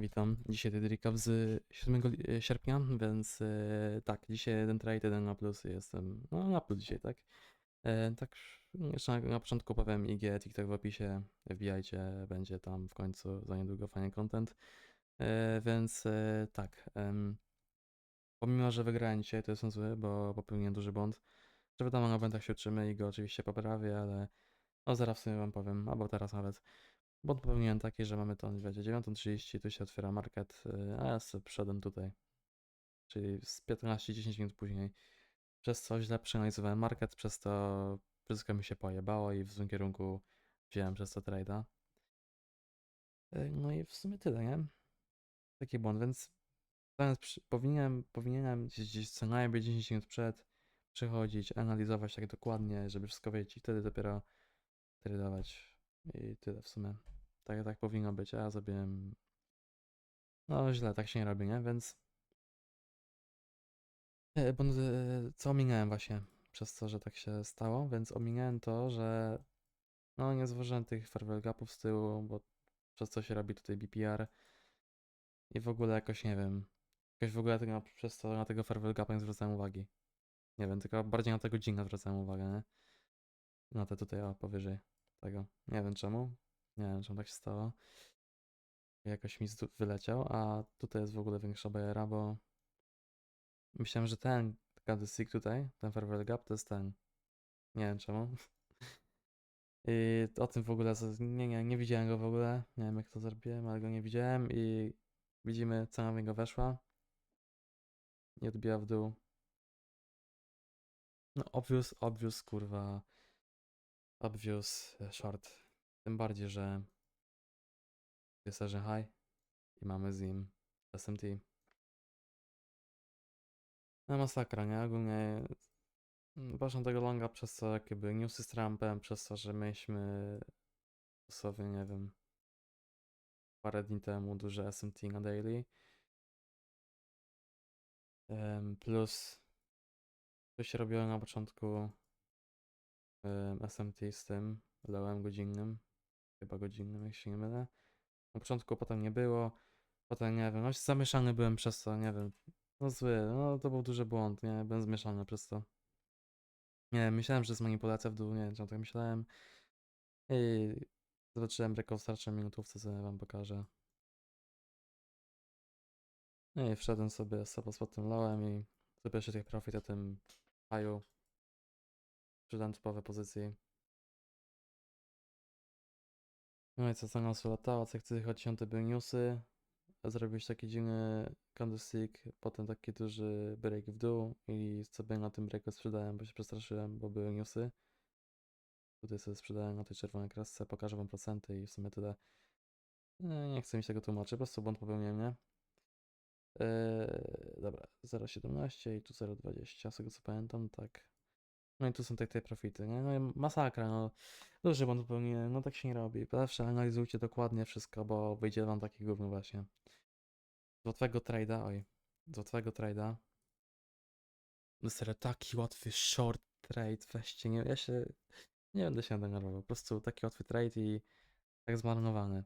Witam. Dzisiaj ten recap z 7 li- e, sierpnia, więc e, tak, dzisiaj jeden trade, jeden na plus jestem, no na plus dzisiaj, tak? E, tak, jeszcze na, na początku powiem IG, TikTok w opisie, wbijajcie, będzie tam w końcu za niedługo fajny content. E, więc e, tak, pomimo, że wygrałem dzisiaj, to jestem zły, bo popełniłem duży błąd, że wiadomo, na błędach się uczymy i go oczywiście poprawię, ale no zaraz w sumie wam powiem, albo teraz nawet. Błąd popełniłem taki, że mamy to, wiecie, 9.30, tu się otwiera market, y, a ja sobie przyszedłem tutaj. Czyli z 15-10 minut później. Przez co źle przeanalizowałem market, przez to wszystko mi się pojebało i w złym kierunku wziąłem przez to trade'a. Y, No i w sumie tyle, nie? Taki błąd, więc powinienem, powinienem gdzieś co najmniej 10 minut przed przychodzić, analizować tak dokładnie, żeby wszystko wiedzieć i wtedy dopiero tradeować. I tyle w sumie. Tak, tak powinno być, a ja zrobiłem. No źle, tak się nie robi, nie? Więc. E, Bo, e, co ominąłem właśnie przez to, że tak się stało, więc ominąłem to, że no nie zauważyłem tych farewell gapów z tyłu, bo przez co się robi tutaj BPR i w ogóle jakoś nie wiem. Jakoś w ogóle tego, przez to na tego farewell gapa nie zwracałem uwagi. Nie wiem, tylko bardziej na tego dzinga zwracałem uwagę, nie? Na te tutaj, o, powyżej tego. Nie wiem czemu. Nie wiem, czemu tak się stało. Jakoś mi wyleciał, a tutaj jest w ogóle większa bajera, bo myślałem, że ten Cadysik tutaj, ten Farewell Gap, to jest ten. Nie wiem czemu. I o tym w ogóle, nie, nie, nie widziałem go w ogóle. Nie wiem jak to zrobiłem, ale go nie widziałem i widzimy, cena w niego weszła. Nie odbija w dół. No obvious, obvious, kurwa. Obvious e, short. Tym bardziej, że jest że high i mamy z nim SMT. No masakra, nie? Ogólnie mm, poszłam tego longa przez to jakby newsy z Trumpem, przez to, że mieliśmy dosłownie, nie wiem, parę dni temu duże SMT na daily. Plus to się robiło na początku SMT z tym lowem godzinnym, chyba godzinnym, jak się nie mylę. Na początku potem nie było, potem nie wiem, no zamieszany byłem przez to, nie wiem. No zły, no to był duży błąd, nie, byłem zmieszany przez to. Nie myślałem, że jest manipulacja w dół, nie wiem, tak myślałem. I zobaczyłem breakout w starszej minutówce, co wam pokażę. No i wszedłem sobie sobie z tym lowem i sobie się tych profit o tym haju. Sprzedałem typowe pozycji. No i co cena nas latała, co chce te były newsy. Zrobić taki dziwny candlestick, potem taki duży break w dół i sobie na tym breaku sprzedałem, bo się przestraszyłem, bo były newsy. Tutaj sobie sprzedałem na tej czerwonej kresce, pokażę wam procenty i w sumie tyle. Nie, nie chcę mi się tego tłumaczyć, po prostu błąd popełniłem, nie? Eee, dobra, 0,17 i tu 0,20, z tego co pamiętam, tak. No i tu są te, te profity, nie? No i masakra, no. Duży błąd popełniłem, no tak się nie robi. Zawsze analizujcie dokładnie wszystko, bo wyjdzie wam taki gówno właśnie. Z łatwego trade'a, oj, z łatwego trade'a. No serio, taki łatwy short trade, weźcie, nie, ja się, nie będę się denerwował, po prostu taki łatwy trade i tak zmarnowany.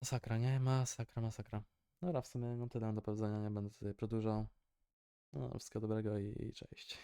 Masakra, nie? Masakra, masakra. Dobra, w sumie no tyle do powiedzenia, nie będę tutaj przedłużał. No, wszystkiego dobrego i, cześć.